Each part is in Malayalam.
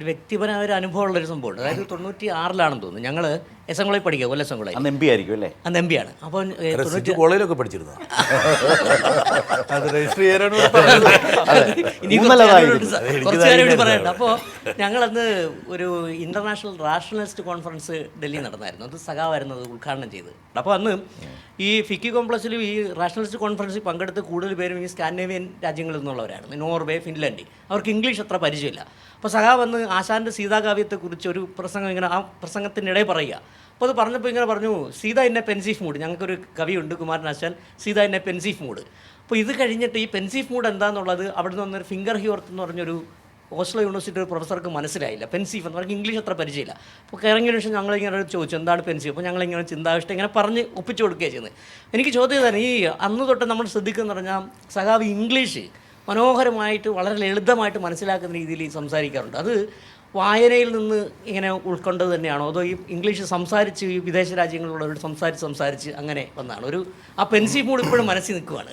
ഒരു വ്യക്തിപരമായ ഒരു അനുഭവമുള്ള ഒരു സംഭവമുണ്ട്. അതായത് തൊണ്ണൂറ്റി ആറിലാണെന്ന് തോന്നുന്നു. ഞങ്ങൾ എസ് എം കോളേജ് പഠിക്കുക കൊല്ലം എസ് എം കോളേജ്. അന്ന് എം പി ആയിരിക്കും അല്ലേ? അന്ന് എം പി ആണ്. അപ്പോൾ കോളേജിലൊക്കെ പഠിച്ചിരുന്നു അത് രജിസ്റ്റർ ചെയ്യാനാണ് പറയണ്ട അപ്പോൾ ഞങ്ങളന്ന് ഒരു ഇന്റർനാഷണൽ റാഷണലിസ്റ്റ് കോൺഫറൻസ് ഡൽഹി നടന്നായിരുന്നു. അത് സഖാവായിരുന്നു അത് ഉദ്ഘാടനം ചെയ്ത് അപ്പോൾ അന്ന് ഈ ഫിക്കി കോംപ്ലക്സിലും ഈ റാഷണലിസ്റ്റ് കോൺഫറൻസിൽ പങ്കെടുത്ത് കൂടുതൽ പേരും ഈ സ്കാൻഡിനേവിയൻ രാജ്യങ്ങളിൽ നിന്നുള്ളവരായിരുന്നു. Norway Finland. അവർക്ക് ഇംഗ്ലീഷ് അത്ര പരിചയമില്ല. അപ്പോൾ സഖാവ് വന്ന് ആശാന്റെ സീതാകാവ്യത്തെക്കുറിച്ച് ഒരു പ്രസംഗം ഇങ്ങനെ ആ പ്രസംഗത്തിനിടെ പറയുക. അപ്പോൾ അത് പറഞ്ഞപ്പോൾ ഇങ്ങനെ പറഞ്ഞു സീത എന്നെ പെൻസീഫ് മൂഡ് ഞങ്ങൾക്കൊരു കവിയുണ്ട് കുമാരനാശാൻ സീത എന്നെ പെൻസീഫ് മൂഡ് അപ്പോൾ ഇത് കഴിഞ്ഞിട്ട് ഈ പെൻസീഫ് മൂഡ് എന്താണെന്നുള്ളത് അവിടെ നിന്ന് വന്നൊരു ഫിംഗർ ഹ്യൂർത്ത് എന്ന് പറഞ്ഞൊരു ഓസ്ലോ യൂണിവേഴ്സിറ്റി ഒരു പ്രൊഫസർക്ക് മനസ്സിലായില്ല. പെൻസീഫ് എന്ന് പറഞ്ഞാൽ ഇംഗ്ലീഷ് അത്ര പരിചയമില്ല. അപ്പോൾ ഇറങ്ങിയ ശേഷം ഞങ്ങളിങ്ങനെ ചോദിച്ചു എന്താണ് പെൻസീഫ് അപ്പോൾ ഞങ്ങളിങ്ങനെ ചിന്താവിഷ്ടം ഇങ്ങനെ പറഞ്ഞ് ഒപ്പിച്ചു കൊടുക്കുകയാണ് ചെയ്യുന്നത്. എനിക്ക് ചോദ്യം തന്നെ ഈ അന്ന് തൊട്ട് നമ്മൾ ശ്രദ്ധിക്കുന്ന പറഞ്ഞാൽ സഖാവ് ഇംഗ്ലീഷ് മനോഹരമായിട്ട് വളരെ ലളിതമായിട്ട് മനസ്സിലാക്കുന്ന രീതിയിൽ സംസാരിക്കാറുണ്ട്. അത് വായനയിൽ നിന്ന് ഇങ്ങനെ ഉൾക്കൊണ്ടത് തന്നെയാണോ? അതോ ഈ ഇംഗ്ലീഷ് സംസാരിച്ച് ഈ വിദേശ രാജ്യങ്ങളിലുള്ളവരോട് സംസാരിച്ച് സംസാരിച്ച് അങ്ങനെ വന്നാണ്? ഒരു ആ പെൻസീഫ് മൂഡ് ഇപ്പോഴും മനസ്സിൽ നിൽക്കുവാണ്.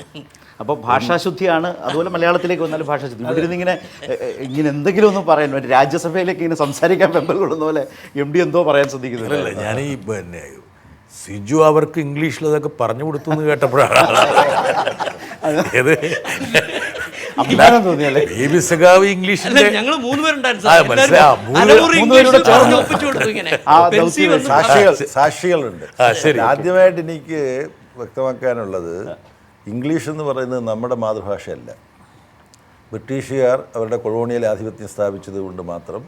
അപ്പോൾ ഭാഷാശുദ്ധിയാണ്. അതുപോലെ മലയാളത്തിലേക്ക് വന്നാലും ഭാഷാശുദ്ധി. ഇവിടെ ഇങ്ങനെ ഇങ്ങനെ എന്തെങ്കിലും ഒന്നും പറയാൻ പറ്റും രാജ്യസഭയിലേക്ക് ഇങ്ങനെ സംസാരിക്കാൻ വെമ്പൽ കൊള്ളുന്ന പോലെ എം ഡി എന്തോ പറയാൻ ശ്രദ്ധിക്കുന്നില്ല ഞാനീ ഞാൻ ഈ പിന്നെ സിജു അവർക്ക് ഇംഗ്ലീഷിൽ അതൊക്കെ പറഞ്ഞു കൊടുത്തു എന്ന് കേട്ടപ്പോഴാണ്. ഏത്? അഭിമാനം തോന്നിയല്ലേ ബി ബി സഖാവ് അല്ല ഇംഗ്ലീഷിന്റെ ഞങ്ങൾ മൂന്നുപേരുണ്ടായിരുന്നു ആ, സാർ. മനസ്സിലായി. ആ, എല്ലാവരും മൂന്ന് അരമുറി മൂന്ന് പേരുടെ ഇംഗ്ലീഷിൽ പറഞ്ഞ് ഒപ്പിച്ചു ഇങ്ങനെ. ആ പെൻസീവ് ദൗത്യം എന്ന് സാക്ഷികൾ. സാക്ഷികളുണ്ട്. ആദ്യമായിട്ട് എനിക്ക് വ്യക്തമാക്കാനുള്ളത് ഇംഗ്ലീഷ് എന്ന് പറയുന്നത് നമ്മുടെ മാതൃഭാഷയല്ല. ബ്രിട്ടീഷുകാർ അവരുടെ കൊളോണിയൽ ആധിപത്യം സ്ഥാപിച്ചത് കൊണ്ട് മാത്രം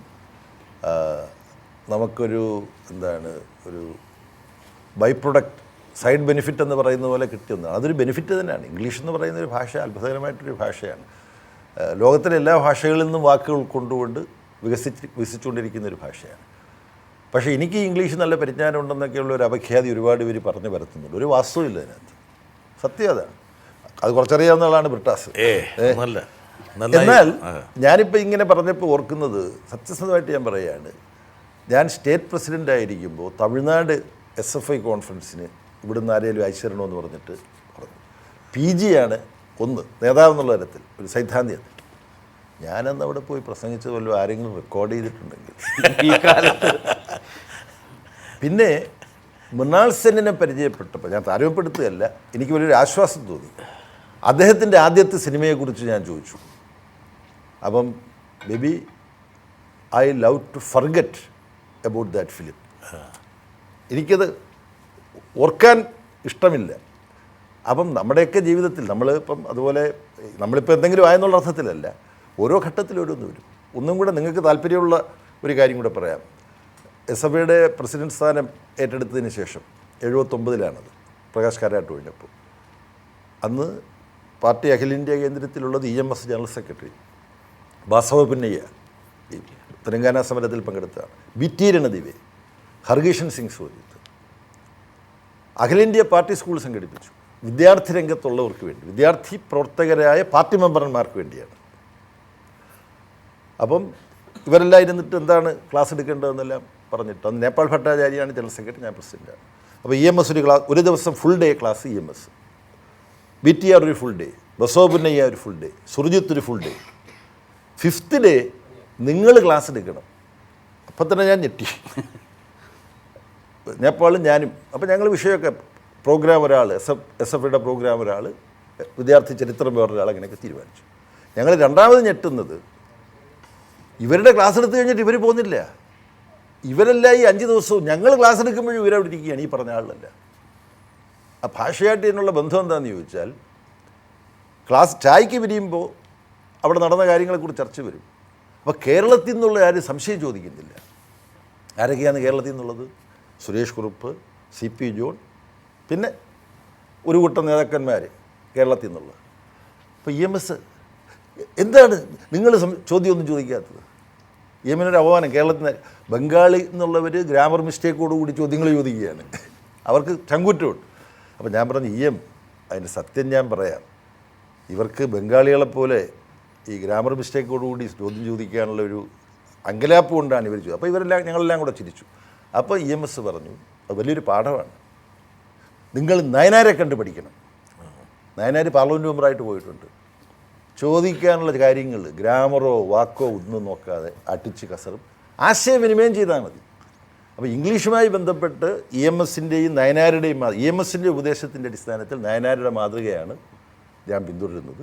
നമുക്കൊരു എന്താണ് ഒരു ബൈ പ്രൊഡക്റ്റ് സൈഡ് ബെനിഫിറ്റ് എന്ന് പറയുന്ന പോലെ കിട്ടിയൊന്നാണ് അതൊരു ബെനിഫിറ്റ് തന്നെയാണ്. ഇംഗ്ലീഷ് എന്ന് പറയുന്ന ഒരു ഭാഷ അത്ഭുതകരമായിട്ടൊരു ഭാഷയാണ്. ലോകത്തിലെ എല്ലാ ഭാഷകളിൽ നിന്നും വാക്കുകൾ ഉൾക്കൊണ്ടുകൊണ്ട് വികസിച്ച് വികസിച്ചുകൊണ്ടിരിക്കുന്ന ഒരു ഭാഷയാണ്. പക്ഷേ എനിക്ക് ഇംഗ്ലീഷ് നല്ല പരിജ്ഞാനം ഉണ്ടെന്നൊക്കെയുള്ള ഒരു അപഖ്യാതി ഒരുപാട് പേര് പറഞ്ഞു പരത്തുന്നുണ്ട്. ഒരു വാസ്തവമില്ല അതിനകത്ത് സത്യം അതാണ്. അത് കുറച്ചറിയാവുന്ന ആളാണ് ബ്രിട്ടാസ് എന്നാൽ. ഞാനിപ്പോൾ ഇങ്ങനെ പറഞ്ഞപ്പോൾ ഓർക്കുന്നത് സത്യസന്ധമായിട്ട് ഞാൻ പറയുകയാണ് ഞാൻ സ്റ്റേറ്റ് പ്രസിഡന്റ് ആയിരിക്കുമ്പോൾ തമിഴ്നാട് എസ് എഫ് ഐ കോൺഫറൻസിന് ഇവിടുന്ന് ആരെങ്കിലും അയച്ചിരണമെന്ന് പറഞ്ഞിട്ട് പറഞ്ഞു. പി ജിയാണ് ഒന്ന് നേതാവെന്നുള്ള തരത്തിൽ ഒരു സൈദ്ധാന്തികത ഞാനന്ന് അവിടെ പോയി പ്രസംഗിച്ചത് വല്ലതും ആരെങ്കിലും റെക്കോർഡ് ചെയ്തിട്ടുണ്ടെങ്കിൽ. ഈ കാലത്ത്. പിന്നെ മൃണാൾ സെന്നിനെ പരിചയപ്പെട്ടപ്പോൾ ഞാൻ താരതമ്യപ്പെടുത്തുകയല്ല എനിക്ക് വലിയൊരു ആശ്വാസം തോന്നി. അദ്ദേഹത്തിന്റെ ആദ്യത്തെ സിനിമയെക്കുറിച്ച് ഞാൻ ചോദിച്ചു. അപ്പം baby I love to forget about that film. എനിക്കത് ഓർക്കാൻ ഇഷ്ടമില്ല. അപ്പം നമ്മുടെയൊക്കെ ജീവിതത്തിൽ നമ്മൾ ഇപ്പം അതുപോലെ നമ്മളിപ്പോൾ എന്തെങ്കിലും ആയെന്നുള്ള അർത്ഥത്തിലല്ല ഓരോ ഘട്ടത്തിലും ഓരോന്ന് വരും. ഒന്നും കൂടെ നിങ്ങൾക്ക് താല്പര്യമുള്ള ഒരു കാര്യം കൂടെ പറയാം. എസ് എഫ് ഐയുടെ പ്രസിഡന്റ് സ്ഥാനം ഏറ്റെടുത്തതിന് ശേഷം എഴുപത്തൊമ്പതിലാണത് പ്രകാശ് കാരാട്ട് കഴിഞ്ഞപ്പോൾ. അന്ന് പാർട്ടി അഖിലേന്ത്യാ കേന്ദ്രത്തിലുള്ളത് E M S general secretary Basava Punnaiah Telangana സമരത്തിൽ പങ്കെടുത്തതാണ്. ബി ടി ഹർഗീഷൻ സിംഗ് സോജിത്ത് അഖിലേന്ത്യാ പാർട്ടി സ്കൂൾ സംഘടിപ്പിച്ചു. വിദ്യാർത്ഥി രംഗത്തുള്ളവർക്ക് വേണ്ടി. വിദ്യാർത്ഥി പ്രവർത്തകരായ പാർട്ടി മെമ്പർമാർക്ക് വേണ്ടിയാണ്. അപ്പം ഇവരെല്ലാം ഇരുന്നിട്ട് എന്താണ് ക്ലാസ് എടുക്കേണ്ടതെന്നെല്ലാം പറഞ്ഞിട്ട് അന്ന് നേപ്പാൾ ഭട്ടാചാര്യാണ് ജനറൽ സെക്രട്ടറി ഞാൻ പ്രസിഡന്റാണ് അപ്പോൾ ഇ എം എസ് ഒരു ക്ലാസ് ഒരു ദിവസം full day class E M S. B T R ഒരു ഫുൾ ഡേ ബസോപുന്നയ്യ ഒരു ഫുൾ ഡേ സുർജിത്ത് ഒരു ഫുൾ ഡേ ഫിഫ്ത്ത് ഡേ നിങ്ങൾ ക്ലാസ് എടുക്കണം. അപ്പം തന്നെ ഞാൻ ഞെട്ടി. നേപ്പാളും ഞാനും അപ്പോൾ ഞങ്ങൾ വിഷയമൊക്കെ പ്രോഗ്രാം ഒരാൾ S F S F program ഒരാൾ വിദ്യാർത്ഥി ചരിത്രം വേറൊരാൾ അങ്ങനെയൊക്കെ തീരുമാനിച്ചു. ഞങ്ങൾ രണ്ടാമത് ഞെട്ടുന്നത് ഇവരുടെ ക്ലാസ് എടുത്തു കഴിഞ്ഞിട്ട് ഇവർ പോകുന്നില്ല. ഇവരെല്ലാം ഈ അഞ്ച് ദിവസവും ഞങ്ങൾ ക്ലാസ് എടുക്കുമ്പോഴും ഇവരവിടെ ഇരിക്കുകയാണ് ഈ പറഞ്ഞ ആളല്ല. ആ ഭാഷയായിട്ട് ഇതിനുള്ള ബന്ധം എന്താണെന്ന് ചോദിച്ചാൽ ക്ലാസ് ചായക്ക് പിരിയുമ്പോൾ അവിടെ നടന്ന കാര്യങ്ങളെക്കുറിച്ച് ചർച്ച വരും. അപ്പോൾ കേരളത്തിൽ നിന്നുള്ള ആരും സംശയം ചോദിക്കുന്നില്ല. ആരൊക്കെയാണ് കേരളത്തിൽ നിന്നുള്ളത്? Suresh Kurup C P John പിന്നെ ഒരു കൂട്ടം നേതാക്കന്മാർ കേരളത്തിൽ നിന്നുള്ള. അപ്പോൾ ഇ എം എസ് എന്താണ് നിങ്ങൾ ചോദ്യമൊന്നും ചോദിക്കാത്തത്? ഇ എമ്മിനൊരു അപമാനം. കേരളത്തിൽ നിന്ന് ബംഗാളി എന്നുള്ളവർ ഗ്രാമർ മിസ്റ്റേക്കോടുകൂടി ചോദ്യങ്ങൾ ചോദിക്കുകയാണ്. അവർക്ക് ചങ്കുറ്റമുണ്ട്. അപ്പോൾ ഞാൻ പറഞ്ഞു ഇ എം അതിന്റെ സത്യം ഞാൻ പറയാം. ഇവർക്ക് ബംഗാളികളെപ്പോലെ ഈ ഗ്രാമർ മിസ്റ്റേക്കോടുകൂടി ചോദ്യം ചോദിക്കാനുള്ള ഒരു അങ്കലാപ്പ് കൊണ്ടാണ് ഇവർ ചോദിച്ചത്. അപ്പോൾ ഇവരെല്ലാം ഞങ്ങളെല്ലാം കൂടെ ചിരിച്ചു. അപ്പോൾ ഇ എം എസ് പറഞ്ഞു അത് വലിയൊരു പാഠമാണ്. നിങ്ങൾ നയനാരെ കണ്ട് പഠിക്കണം നയനാർ പാർലമെന്റ് മെമ്പറായിട്ട് പോയിട്ടുണ്ട്. ചോദിക്കാനുള്ള കാര്യങ്ങൾ ഗ്രാമറോ വാക്കോ ഒന്നും നോക്കാതെ അടിച്ച് കസറും. ആശയവിനിമയം ചെയ്താൽ മതി. അപ്പോൾ ഇംഗ്ലീഷുമായി ബന്ധപ്പെട്ട് ഇ എം എസിന്റെയും നയനാരുടെയും ഇ എം എസിന്റെ ഉപദേശത്തിന്റെ അടിസ്ഥാനത്തിൽ നയനാരുടെ മാതൃകയാണ് ഞാൻ പിന്തുടരുന്നത്.